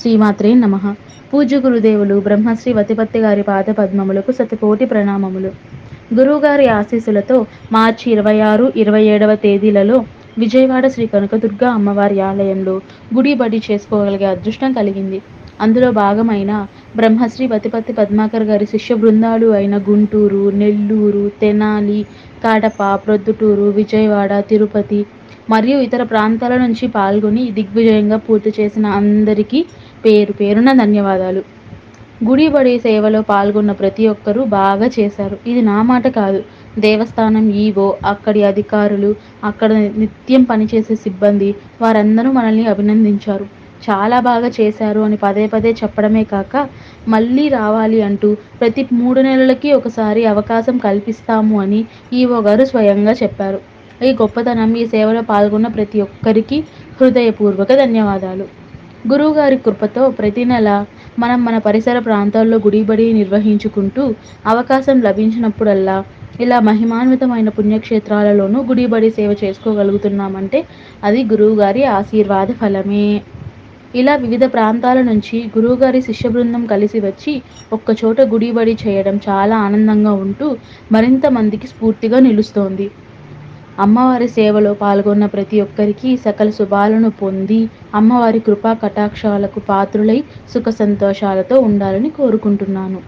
శ్రీమాత్రే నమ. పూజ గురుదేవులు బ్రహ్మశ్రీ వతిపత్తి గారి పాద పద్మములకు శతకోటి ప్రణామములు. గురువుగారి ఆశీస్సులతో మార్చి ఇరవై ఆరు ఇరవై ఏడవ తేదీలలో విజయవాడ శ్రీ కనకదుర్గ అమ్మవారి ఆలయంలో గుడి బడి చేసుకోగలిగే అదృష్టం కలిగింది. అందులో భాగమైన బ్రహ్మశ్రీ వతిపత్తి పద్మాకర్ గారి శిష్య బృందాలు అయిన గుంటూరు నెల్లూరు తెనాలి కడప ప్రొద్దుటూరు విజయవాడ తిరుపతి మరియు ఇతర ప్రాంతాల నుంచి పాల్గొని దిగ్విజయంగా పూర్తి చేసిన అందరికీ పేరు పేరున ధన్యవాదాలు. గుడి బడి సేవలో పాల్గొన్న ప్రతి ఒక్కరూ బాగా చేశారు. ఇది నా మాట కాదు. దేవస్థానం ఈవో అక్కడి అధికారులు అక్కడ నిత్యం పనిచేసే సిబ్బంది వారందరూ మనల్ని అభినందించారు. చాలా బాగా చేశారు అని పదే పదే చెప్పడమే కాక మళ్ళీ రావాలి అంటూ ప్రతి మూడు నెలలకి ఒకసారి అవకాశం కల్పిస్తాము అని ఈవో గారు స్వయంగా చెప్పారు. ఈ గొప్పతనం ఈ సేవలో పాల్గొన్న ప్రతి ఒక్కరికి హృదయపూర్వక ధన్యవాదాలు. గురువుగారి కృపతో ప్రతి నెల మనం మన పరిసర ప్రాంతాల్లో గుడిబడి నిర్వహించుకుంటూ అవకాశం లభించినప్పుడల్లా ఇలా మహిమాన్వితమైన పుణ్యక్షేత్రాలలోనూ గుడిబడి సేవ చేసుకోగలుగుతున్నామంటే అది గురువుగారి ఆశీర్వాద ఫలమే. ఇలా వివిధ ప్రాంతాల నుంచి గురువుగారి శిష్య బృందం కలిసి వచ్చి ఒక్కచోట గుడిబడి చేయడం చాలా ఆనందంగా ఉంటూ మరింత మందికి స్ఫూర్తిగా నిలుస్తోంది. అమ్మవారి సేవలో పాల్గొన్న ప్రతి ఒక్కరికి సకల శుభాలను పొంది అమ్మవారి కృపా కటాక్షాలకు పాత్రులై సుఖ సంతోషాలతో ఉండాలని కోరుకుంటున్నాను.